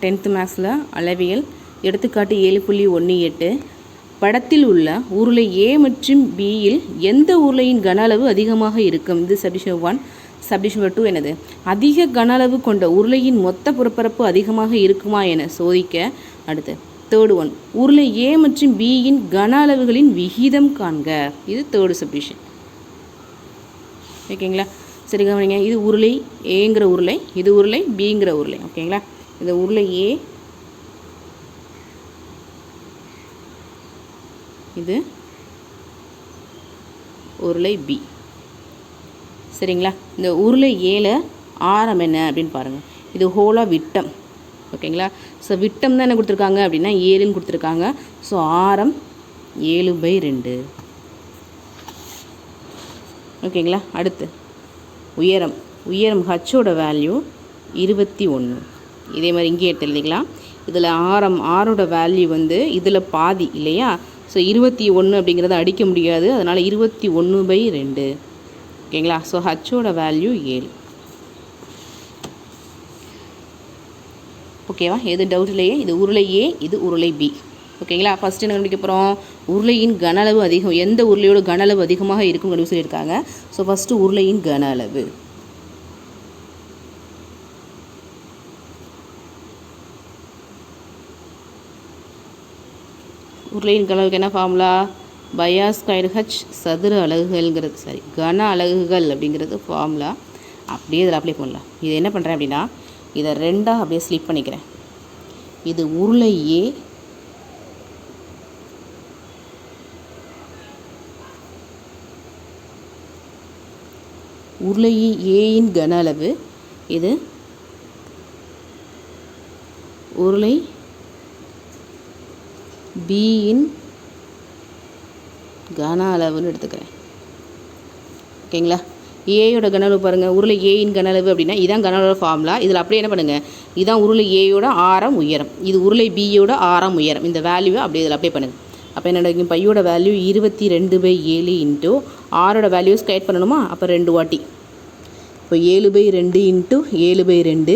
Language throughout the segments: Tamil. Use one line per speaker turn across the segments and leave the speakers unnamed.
டென்த்து மேக்ஸில் அளவியல் எடுத்துக்காட்டு ஏழு புள்ளி ஒன்று எட்டு. படத்தில் உள்ள உருளை ஏ மற்றும் பியில் எந்த உருளையின் கன அளவு அதிகமாக இருக்கும்? இது சப்டிஷன் ஒன் சப்டிஷன் டூ எனது. அதிக கன அளவு கொண்ட உருளையின் மொத்த புறப்பரப்பு அதிகமாக இருக்குமா என சோதிக்க அடுத்து. தேர்டு ஒன் உருளை ஏ மற்றும் பியின் கன அளவுகளின் விகிதம் காண்க. இது தேர்டு சப்டிஷன் ஓகேங்களா? சரி கவனிங்க. இது உருளை ஏங்கிற உருளை இது உருளை பிங்கிற உருளை ஓகேங்களா? இந்த உருளையே. ஏ இது உருளை பி. சரிங்களா? இந்த உருளை ஏல ஆரம் என்ன அப்படின்னு பாருங்கள் இது ஹோலா விட்டம். ஓகேங்களா? ஸோ விட்டம் தான் என்ன கொடுத்துருக்காங்க அப்படின்னா ஏழுன்னு கொடுத்துருக்காங்க. ஸோ ஆரம் ஏழு பை ரெண்டு. ஓகேங்களா? அடுத்து உயரம். உயரம் ஹச்சோட வேல்யூ இருபத்தி ஒன்று இதே மாதிரி இங்கே எடுத்து எழுதிக்கலாம் இதில் ஆரம் ஆரோட வேல்யூ வந்து இதில் பாதி இல்லையா? ஸோ இருபத்தி ஒன்று அப்படிங்கிறத அடிக்க முடியாது. அதனால் இருபத்தி ஒன்று பை ரெண்டு. ஓகேங்களா? ஸோ ஹச்சோட வேல்யூ ஏழு. ஓகேவா? எது டவுட் இல்லையே இது உருளை ஏ இது உருளை பி ஓகேங்களா? ஃபஸ்ட்டு என்ன கண்டுபிடிக்க போகிறோம் உருளையின் கன அளவு அதிகம். எந்த உருளையோட கன அளவு அதிகமாக இருக்கும் சொல்லியிருக்காங்க ஸோ ஃபஸ்ட்டு உருளையின் கன அளவு உருளையின் கன என்ன ஃபார்முலா பயாஸ்கொயர் ஹச் சதுர அலகுகள்ங்கிறது. சரி கன அலகுகள் அப்படிங்கிறது ஃபார்முலா அப்படியே இதில் அப்ளை பண்ணலாம். இது என்ன பண்ணுறேன் அப்படின்னா இதை ரெண்டாக அப்படியே ஸ்லிப் பண்ணிக்கிறேன். இது உருளை ஏ உருளை ஏயின் கன அளவு இது உருளை பியின் கன அளவுன்னு எடுத்துக்கிறேன். ஓகேங்களா? ஏயோட கன அளவு பாருங்கள் உருளை ஏயின் கன அளவு அப்படின்னா இதான் கன அளவு ஃபார்முலா இதில் அப்படியே என்ன பண்ணுங்கள் இதான் உருளை ஏயோட ஆரம் உயரம். இது உருளை பியோட ஆரம் உயரம். இந்த வேல்யூவை அப்படியே இதில் அப்படியே பண்ணுங்கள் அப்போ என்ன நடக்கும் பையோட வேல்யூ இருபத்தி ரெண்டு பை ஏழு இன்ட்டு ஆரோட வேல்யூ ஸ்கைட் பண்ணணுமா? அப்போ ரெண்டு வாட்டி. இப்போ ஏழு பை ரெண்டு இன்ட்டு ஏழு பை ரெண்டு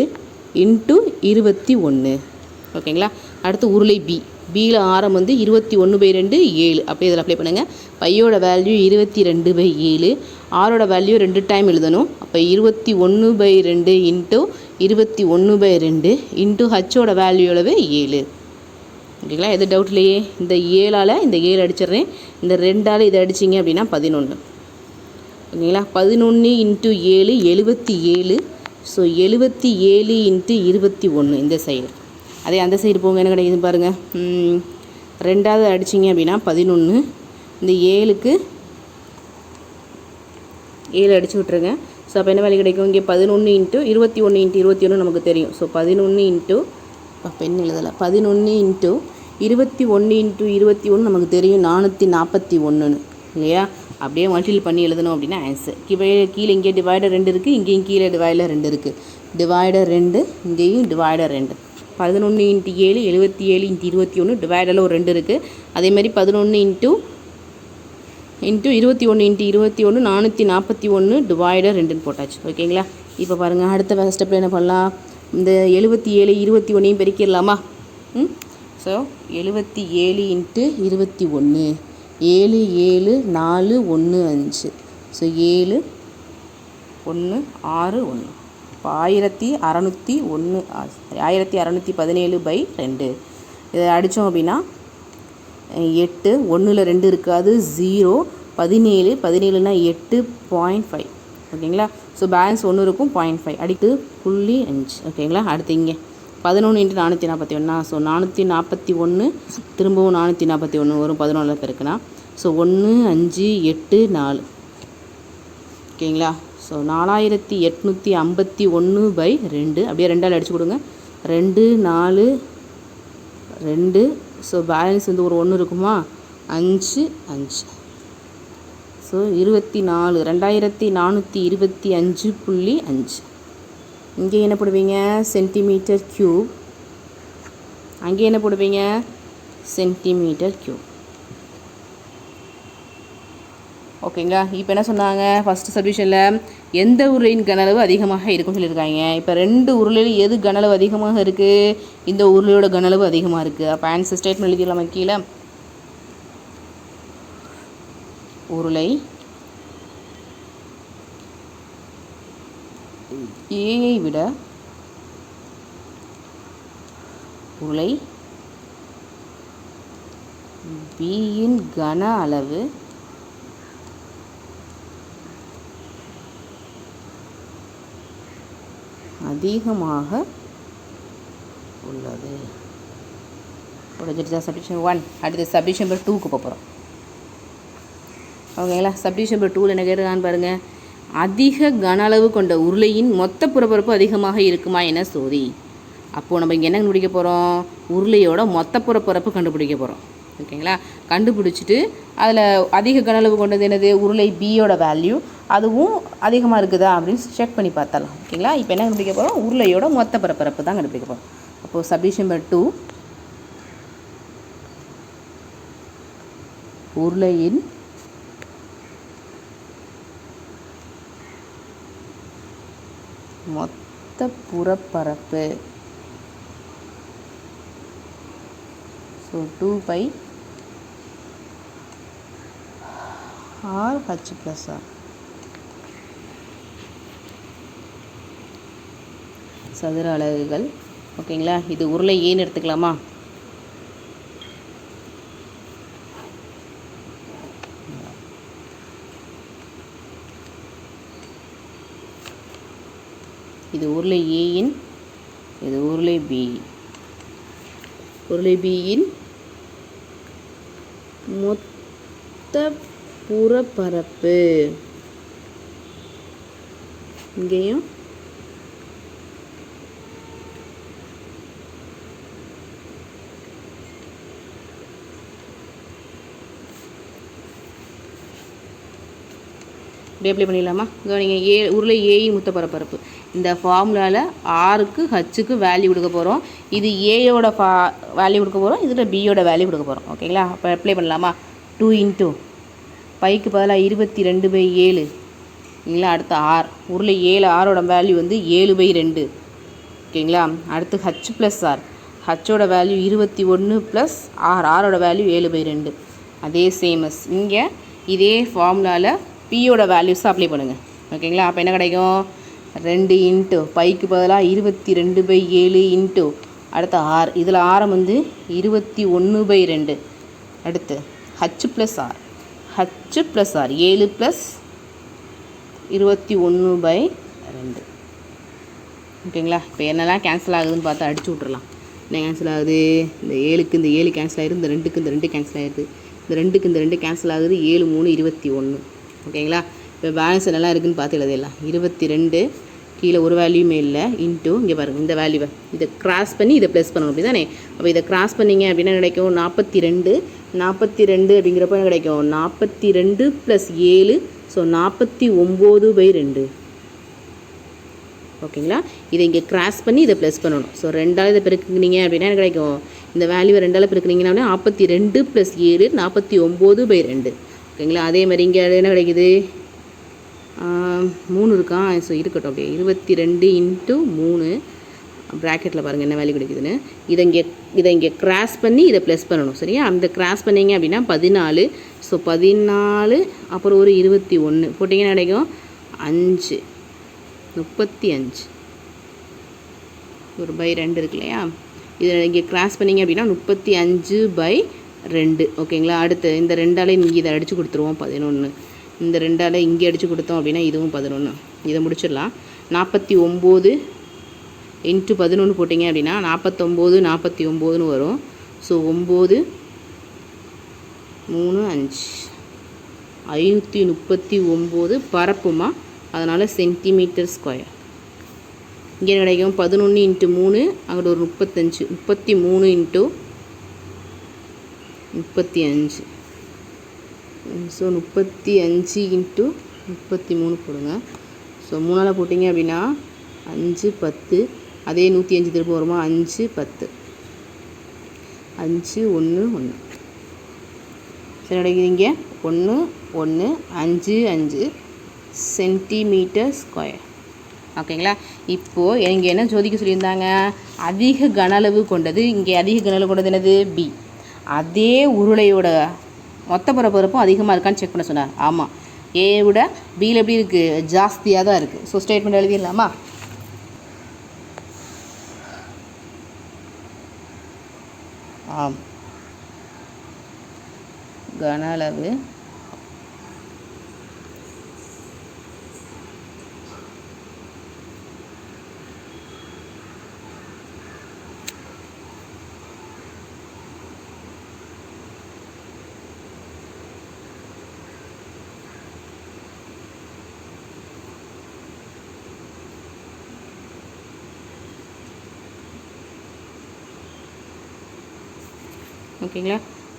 இன்ட்டு இருபத்தி ஒன்று ஓகேங்களா? அடுத்து உருளை பி பியில் ஆரம் வந்து இருபத்தி ஒன்று பை ரெண்டு ஏழு. அப்படியே இதில் அப்ளை பண்ணுங்கள் பையோட வேல்யூ இருபத்தி ரெண்டு பை ஏழு. ஆரோட வேல்யூ ரெண்டு டைம் எழுதணும். அப்போ இருபத்தி ஒன்று பை ரெண்டு இன்ட்டு இருபத்தி ஒன்று பை ரெண்டு இன்ட்டு ஹச்சோட வேல்யூ அளவு ஏழு. ஓகேங்களா எது டவுட் இல்லையே? இந்த ஏழால் இந்த ஏழு அடிச்சிடுறேன். இந்த ரெண்டால் இதை அடிச்சிங்க அப்படின்னா பதினொன்று ஓகேங்களா? பதினொன்று இன்ட்டு ஏழு எழுபத்தி ஏழு. ஸோ எழுபத்தி ஏழு இன்ட்டு இருபத்தி ஒன்று இந்த சைடு அதே அந்த சைடு போங்க என்ன கிடைக்குது பாருங்கள் ரெண்டாவது அடிச்சிங்க அப்படின்னா பதினொன்று இந்த ஏழுக்கு ஏழு அடித்து விட்ருங்க ஸோ அப்போ என்ன வேலை கிடைக்கும்? இங்கே பதினொன்று இன்ட்டு இருபத்தி ஒன்று இன்ட்டு இருபத்தி ஒன்று நமக்கு தெரியும். ஸோ பதினொன்று இன்ட்டு இப்போ பெண் எழுதலை பதினொன்று இன்ட்டு இருபத்தி ஒன்று இன்ட்டு இருபத்தி ஒன்று நமக்கு தெரியும். நானூற்றி நாற்பத்தி ஒன்றுன்னு இல்லையா? அப்படியே மல்டிபிள் பண்ணி எழுதணும் அப்படின்னா ஆன்சர் கீழே கீழே இங்கே டிவைடர் ரெண்டு இருக்குது இங்கேயும் கீழே டிவைடர் ரெண்டு இருக்குது டிவைடர் ரெண்டு இங்கேயும் டிவைடர் ரெண்டு. பதினொன்று இன்ட்டு ஏழு எழுபத்தி ஏழு இன்ட்டு இருபத்தி ஒன்று டிவைடரில் ஒரு ரெண்டு இருக்குது அதேமாதிரி பதினொன்று இன்ட்டு இன்ட்டு இருபத்தி ஒன்று இன்ட்டு இருபத்தி ஒன்று நானூற்றி நாற்பத்தி ஒன்று டிவைடர் ரெண்டுன்னு போட்டாச்சு. ஓகேங்களா? இப்போ பாருங்கள் அடுத்த ஸ்டெப்பில் என்ன பண்ணலாம்? இந்த எழுபத்தி ஏழு இருபத்தி ஒன்றையும் பெருக்கிடலாமா? ம்? ஸோ எழுபத்தி ஏழு இன்ட்டு இருபத்தி ஒன்று ஏழு ஏழு நாலு ஒன்று அஞ்சு. ஸோ ஏழு ஒன்று ஆறு ஒன்று இப்போ ஆயிரத்தி அறநூற்றி ஒன்று ஆயிரத்தி அறநூற்றி பதினேழு பை ரெண்டு. இதை அடித்தோம் அப்படின்னா எட்டு ஒன்றில் ரெண்டு இருக்காது ஜீரோ பதினேழு பதினேழுனா எட்டு பாயிண்ட் ஃபைவ் ஓகேங்களா ஸோ பேலன்ஸ் ஒன்று இருக்கும் பாயிண்ட் ஃபைவ் அடித்து புள்ளி அஞ்சு. ஓகேங்களா அடுத்து இங்கே. பதினொன்று இன்ட்டு நானூற்றி நாற்பத்தி ஒன்றா ஸோ நானூற்றி நாற்பத்தி ஒன்று திரும்பவும் நானூற்றி நாற்பத்தி ஒன்று வரும். பதினொன்றில் பெருக்குனா. ஸோ ஒன்று அஞ்சு எட்டு நாலு. ஓகேங்களா ஸோ நாலாயிரத்தி எட்நூற்றி ஐம்பத்தி ஒன்று பை ரெண்டு. அப்படியே ரெண்டால் அடிச்சு கொடுங்க. ரெண்டு நாலு ரெண்டு. ஸோ பேலன்ஸ் வந்து ஒரு ஒன்று இருக்குமா? அஞ்சு அஞ்சு. ஸோ இருபத்தி நாலு. ரெண்டாயிரத்தி நானூற்றி இருபத்தி அஞ்சு புள்ளி அஞ்சு. இங்கே என்ன போடுவீங்க? சென்டிமீட்டர் க்யூப் அங்கே என்ன போடுவீங்க? சென்டிமீட்டர் க்யூப் ஓகேங்களா? இப்போ என்ன சொன்னாங்க? ஃபஸ்ட்டு சப்டிஷனில் எந்த உருளையின் கனளவு அதிகமாக இருக்கும்னு சொல்லியிருக்காங்க. இப்போ ரெண்டு உருளையில் எது கனளவு அதிகமாக இருக்குது இந்த உருளையோட கனளவு அதிகமாக இருக்குது அப்போ ஆன்சர் ஸ்டேட்மெண்ட் எழுதிடலாமா கீழே? உருளை ஏயை விட உருளை பியின் கன அளவு அதிகமாக உள்ளது. முடிஞ்சிருச்சா சப்டிஷன் ஒன் அடுத்து சப்டிஷன் நம்பர் டூக்கு போகிறோம் ஓகேங்களா? சப்டிஷன் நம்பர் டூவில் என்ன கேட்டுருக்கான்னு பாருங்கள் அதிக கன அளவு கொண்ட உருளையின் மொத்த புறப்பரப்பு அதிகமாக இருக்குமா என சோதி. அப்போது நம்ம இங்கே என்ன கண்டுபிடிக்க போகிறோம் உருளையோட மொத்த புறப்பரப்பு கண்டுபிடிக்க போகிறோம் ஓகேங்களா? கண்டுபிடிச்சிட்டு அதில் அதிக கன அளவு கொண்டது என்னது? உருளை பியோட வேல்யூ அதுவும் அதிகமாக இருக்குதா அப்படின்னு செக் பண்ணி பார்த்தலாம். ஓகேங்களா இப்போ என்ன கண்டுபிடிக்க போகிறோம் உருளையோட மொத்த பரப்பரப்பு தான் கண்டுபிடிக்க போகிறோம் அப்போது சப்டிஷன் நம்பர் டூ உருளையின் மொத்த புறப்பரப்பு. So two pi r h plus r சதுர அலகுகள். ஓகேங்களா? இது உருளை ஏன்னு எடுத்துக்கலாமா? இது உருளை ஏயின் இது உருளை பி உருளை பியின் மொத்த புறப்பரப்பு. இங்கேயும் இப்படி அப்ளை பண்ணிடலாமா? கவனிங்க ஏ உருளை ஏயின் மொத்த பரப்பரப்பு இந்த ஃபார்முலாவில் ஆறுக்கு ஹச்சுக்கு வேல்யூ கொடுக்க போகிறோம் இது ஏயோட ஃபா வேல்யூ கொடுக்க போகிறோம் இதில் பியோட வேல்யூ கொடுக்க போகிறோம் ஓகேங்களா அப்போ அப்ளை பண்ணலாமா? டூ இன்ட்டு பைக்கு பதிலாக இருபத்தி ரெண்டு பை ஏழு. இல்லைங்களா அடுத்து ஆர் உருளை ஏழு ஆரோட வேல்யூ வந்து ஏழு பை ரெண்டு. ஓகேங்களா அடுத்து ஹச் ப்ளஸ் ஆர் ஹச்சோட வேல்யூ இருபத்தி ஒன்று ப்ளஸ் ஆர் ஆரோட வேல்யூ ஏழு பை ரெண்டு. அதே சேமஸ் இங்கே. இதே ஃபார்முலாவில் பியோட வேல்யூஸ் அப்ளை பண்ணுங்கள் ஓகேங்களா அப்போ என்ன கிடைக்கும்? ரெண்டு இன்ட்டு பைக்கு பதிலாக இருபத்தி ரெண்டு பை ஏழு இன்ட்டு அடுத்து ஆர் இதில் ஆரம் வந்து இருபத்தி ஒன்று பை ரெண்டு. அடுத்து h plus r h plus r ஏழு ப்ளஸ் இருபத்தி ஒன்று பை ரெண்டு. ஓகேங்களா இப்போ என்னெல்லாம் கேன்சல் ஆகுதுன்னு பார்த்து அடிச்சு விட்றலாம் என்ன கேன்சல் ஆகுது? இந்த ஏழுக்கு இந்த ஏழு கேன்சல் ஆகிடுது இந்த ரெண்டுக்கு இந்த ரெண்டு கேன்சல் ஆகிடுது இந்த ரெண்டுக்கு இந்த ரெண்டு கேன்சல் ஆகுது ஏழு மூணு இருபத்தி ஒன்று ஓகேங்களா? இப்போ பேலன்ஸ் என்னெல்லாம் இருக்குதுன்னு பார்த்து எழுதிடலாம். இருபத்தி ரெண்டு கீழே ஒரு வேல்யூமே இல்லை. இன்ட்டு இங்கே பாருங்கள் இந்த வேல்யூவை இதை கிராஸ் பண்ணி இதை ப்ளஸ் பண்ணணும் அப்படி தானே அப்போ இதை கிராஸ் பண்ணிங்க அப்படின்னா கிடைக்கும்? நாற்பத்தி ரெண்டு நாற்பத்தி ரெண்டு அப்படிங்கிறப்ப கிடைக்கும்? நாற்பத்தி ரெண்டு ப்ளஸ் ஏழு ஸோ நாற்பத்தி ஒம்பது பை ரெண்டு. ஓகேங்களா? இதை இங்கே கிராஸ் பண்ணி இதை ப்ளஸ் பண்ணணும். ஸோ ரெண்டாவது இதை பெருக்குனீங்க அப்படின்னா கிடைக்கும்? இந்த வேல்யூவை ரெண்டால் பெருக்குனீங்கன்னா நாற்பத்தி ரெண்டு ப்ளஸ் ஏழு நாற்பத்தி ஒம்பது பை ரெண்டு. ஓகேங்களா? அதே மாதிரி இங்கே என்ன கிடைக்குது? மூணு இருக்கா? ஸோ இருக்கட்டும் அப்படியே. இருபத்தி ரெண்டு இன்ட்டு மூணு. ப்ராக்கெட்டில் பாருங்கள் என்ன வேல்யூ கிடைக்குதுன்னு. இதை இங்கே இதை இங்கே கிராஸ் பண்ணி இதை ப்ளஸ் பண்ணணும் சரியா? அந்த கிராஸ் பண்ணீங்க அப்படின்னா பதினாலு. ஸோ பதினாலு அப்புறம் ஒரு இருபத்தி ஒன்று போட்டிங்கன்னா கிடைக்கும்? அஞ்சு. முப்பத்தி அஞ்சு ஒரு பை ரெண்டு இருக்கு இல்லையா? இதை இங்கே கிராஸ் பண்ணீங்க அப்படின்னா முப்பத்தி அஞ்சு பை ரெண்டு ஓகேங்களா? அடுத்து இந்த ரெண்டாலே இங்கே இதை அடித்து கொடுத்துருவோம் பதினொன்று இந்த ரெண்டால் இங்கே அடித்து கொடுத்தோம் அப்படின்னா இதுவும் பதினொன்று இதை முடிச்சிடலாம். நாற்பத்தி ஒம்பது இன்ட்டு பதினொன்று போட்டிங்க அப்படின்னா நாற்பத்தொம்போது நாற்பத்தி ஒம்போதுன்னு வரும். ஸோ ஒம்பது மூணு அஞ்சு. ஐநூற்றி முப்பத்தி ஒம்பது பரப்புமா? அதனால் சென்டிமீட்டர் ஸ்கொயர் இங்கே கிடைக்கும்? பதினொன்று இன்ட்டு மூணு அங்கிட்ட ஒரு முப்பத்தஞ்சு முப்பத்தி மூணு இன்ட்டு முப்பத்தி அஞ்சு. ஸோ முப்பத்தி அஞ்சு இன்ட்டு முப்பத்தி மூணு போடுங்க. ஸோ மூணால் போட்டிங்க அப்படின்னா அஞ்சு பத்து. அதே நூற்றி அஞ்சு திரும்ப வருமா? அஞ்சு பத்து. அஞ்சு ஒன்று ஒன்று சரி கிடைக்குது ஒன்று ஒன்று அஞ்சு அஞ்சு. Centimetre square. ஓகேங்களா? இப்போது இங்கே என்ன சோதிக்க சொல்லியிருந்தாங்க? அதிக கன அளவு கொண்டது. இங்கே அதிக கன அளவு கொண்டது என்னது? பி அதே உருளையோட மொத்த பரப்பரப்பும் அதிகமாக இருக்கான்னு செக் பண்ண சொன்னார். ஆமாம் ஏ விட பியில் எப்படி இருக்குது ஜாஸ்தியாக தான் இருக்குது ஸோ ஸ்டேட்மெண்ட் எழுதிடலாமா? ஆம். கன அளவு ஓகேங்களா?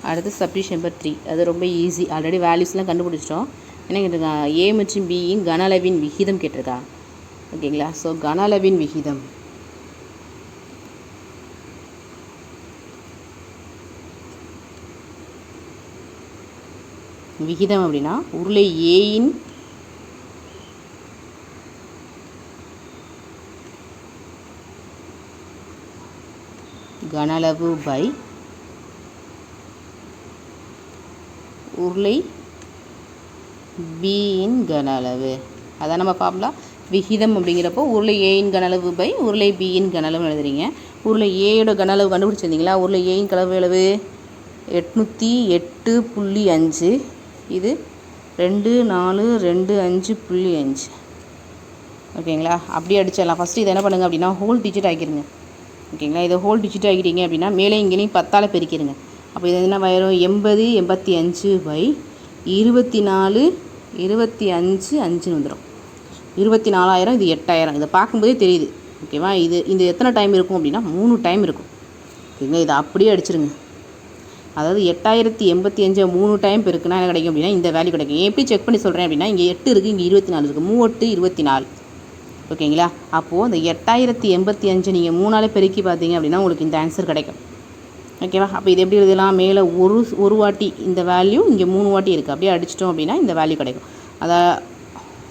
அடுத்து சப்டிஷன் நம்பர் த்ரீ அது ரொம்ப ஈஸி ஆல்ரெடி வேல்யூஸ்லாம் கண்டுபிடிச்சிட்டோம். என்ன கேட்டிருக்கான் ஏ மற்றும் பியின் கன அளவின் விகிதம் கேட்டிருக்கான் ஓகேங்களா? ஸோ கன அளவின் விகிதம். விகிதம் அப்படின்னா உருளை ஏயின் கனளவு பை உருளை பியின் கன அளவு அதான் நம்ம பார்க்கலாம் விகிதம் அப்படிங்கிறப்போ உருளை ஏயின் கனளவு பை உருளை பியின் கனளவு எழுதுறீங்க. உருளை ஏயோட கனளவு கண்டுபிடிச்சிருந்தீங்களா? உருளை ஏயின் கனவு அளவு எட்நூற்றி எட்டு புள்ளி அஞ்சு. இது ரெண்டு நாலு ரெண்டு அஞ்சு புள்ளி அஞ்சு. ஓகேங்களா? அப்படியே அடிச்சிடலாம். ஃபஸ்ட்டு இதை என்ன பண்ணுங்கள் அப்படின்னா ஹோல் டிஜிட் ஆகிருங்க ஓகேங்களா? இதை ஹோல் டிஜிட் ஆகிட்டீங்க அப்படின்னா மேலே இங்கேயும் பத்தால் பெருக்கிடுங்க அப்போ இது என்ன வரும் எண்பது எண்பத்தி அஞ்சு பை இருபத்தி நாலு இருபத்தி அஞ்சு அஞ்சுன்னு வந்துடும் இருபத்தி நாலாயிரம் இது எட்டாயிரம். இதை பார்க்கும்போதே தெரியுது. ஓகேவா இது இது எத்தனை டைம் இருக்கும் அப்படின்னா மூணு டைம் இருக்கும். ஓகேங்க இதை அப்படியே அடிச்சிருங்க. அதாவது எட்டாயிரத்தி எண்பத்தி அஞ்சு மூணு டைம் இருக்குன்னா என்ன கிடைக்கும் அப்படின்னா இந்த வேல்யூ கிடைக்கும். எப்படி செக் பண்ணி சொல்கிறேன் அப்படின்னா இங்கே எட்டு இருக்குது இங்கே இருபத்தி நாலு இருக்குது மூவெட்டு இருபத்தி நாலு. ஓகேங்களா அப்போது அந்த எட்டாயிரத்தி எண்பத்தி அஞ்சு நீங்கள் மூணாலே பெருக்கி பார்த்தீங்க அப்படின்னா உங்களுக்கு இந்த ஆன்சர் கிடைக்கும். ஓகேவா அப்போ இது எப்படி எழுதலாம்? மேலே ஒரு ஒரு வாட்டி இந்த வேல்யூ இங்கே மூணு வாட்டி இருக்குது அப்படியே அடிச்சிட்டோம் அப்படின்னா இந்த வேல்யூ கிடைக்கும். அதை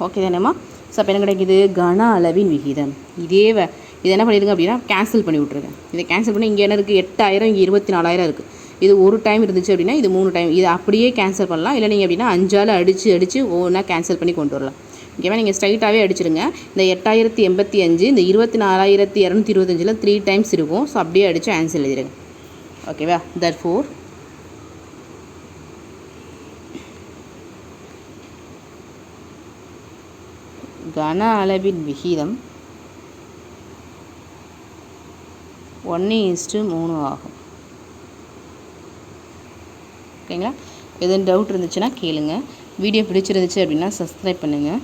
ஓகே தானேம்மா ஸோ அப்போ என்ன கிடைக்குது? கன அளவின் விகிதம். இதே வே இது என்ன பண்ணிடுங்க அப்படின்னா கேன்சல் பண்ணி விட்ருங்க இதை கேன்சல் பண்ணி இங்கே என்ன இருக்குது எட்டாயிரம் இங்கே இருபத்தி நாலாயிரம் இருக்குது இது ஒரு டைம் இருந்துச்சு அப்படின்னா இது மூணு டைம் இது அப்படியே கேன்சல் பண்ணலாம். இல்லை நீங்கள் அப்படின்னா அஞ்சால் அடித்து அடித்து ஒவ்வொன்றா கேன்சல் பண்ணி கொண்டு வரலாம். ஓகேவா நீங்கள் ஸ்ட்ரைட்டாகவே அடிச்சிருங்க. இந்த எட்டாயிரத்தி எண்பத்தி அஞ்சு இந்த இருபத்தி நாலாயிரத்தி இரநூத்தி இருபத்தஞ்சில் த்ரீ டைம்ஸ் இருக்கும். ஸோ அப்படியே அடித்து ஆன்சர் எழுதிடுங்க ஓகேவா தட் ஃபோர் கன அளவின் விகிதம் ஒன்று இஸ்ட்டு மூணு ஆகும் ஓகேங்களா எதுவும் டவுட் இருந்துச்சுன்னா கேளுங்கள் வீடியோ பிடிச்சிருந்துச்சு அப்படின்னா சப்ஸ்கிரைப் பண்ணுங்கள்